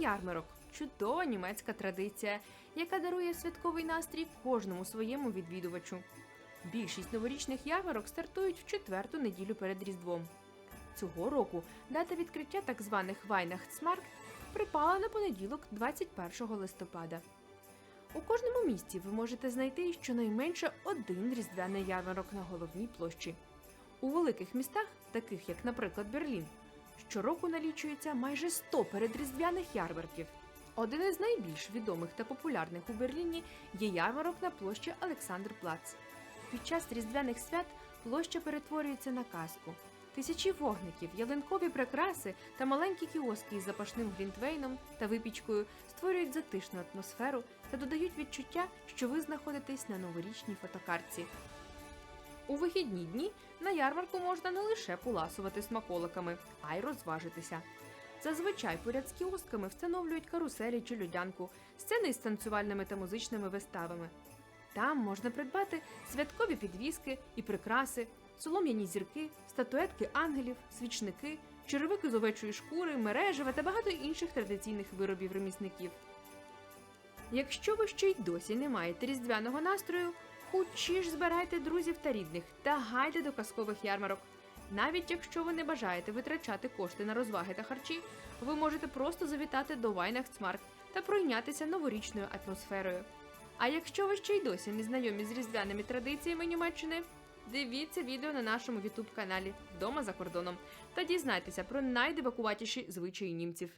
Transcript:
ярмарок чудова німецька традиція, яка дарує святковий настрій кожному своєму відвідувачу. Більшість новорічних ярмарок стартують в четверту неділю перед Різдвом. Цього року дата відкриття так званих Weihnachtsmarkt припала на понеділок 21 листопада. У кожному місті ви можете знайти щонайменше один різдвяний ярмарок на головній площі. У великих містах, таких як, наприклад, Берлін, щороку налічується майже 100 передріздвяних ярмарків. Один із найбільш відомих та популярних у Берліні є ярмарок на площі Олександрплац. Під час різдвяних свят площа перетворюється на казку. Тисячі вогників, ялинкові прикраси та маленькі кіоски із запашним глінтвейном та випічкою створюють затишну атмосферу та додають відчуття, що ви знаходитесь на новорічній фотокартці. У вихідні дні на ярмарку можна не лише поласувати смаколиками, а й розважитися. Зазвичай поряд з кіосками встановлюють каруселі чи людянку, сцени з танцювальними та музичними виставами. Там можна придбати святкові підвіски і прикраси, солом'яні зірки, статуетки ангелів, свічники, черевики з овечої шкури, мережева та багато інших традиційних виробів ремісників. Якщо ви ще й досі не маєте різдвяного настрою, хучі ж збирайте друзів та рідних та гайде до казкових ярмарок. Навіть якщо ви не бажаєте витрачати кошти на розваги та харчі, ви можете просто завітати до Weihnachtsmarkt та пройнятися новорічною атмосферою. А якщо ви ще й досі не знайомі з різдвяними традиціями Німеччини, дивіться відео на нашому youtube каналі Вдома за кордоном та дізнайтеся про найдивакуватіші звичаї німців.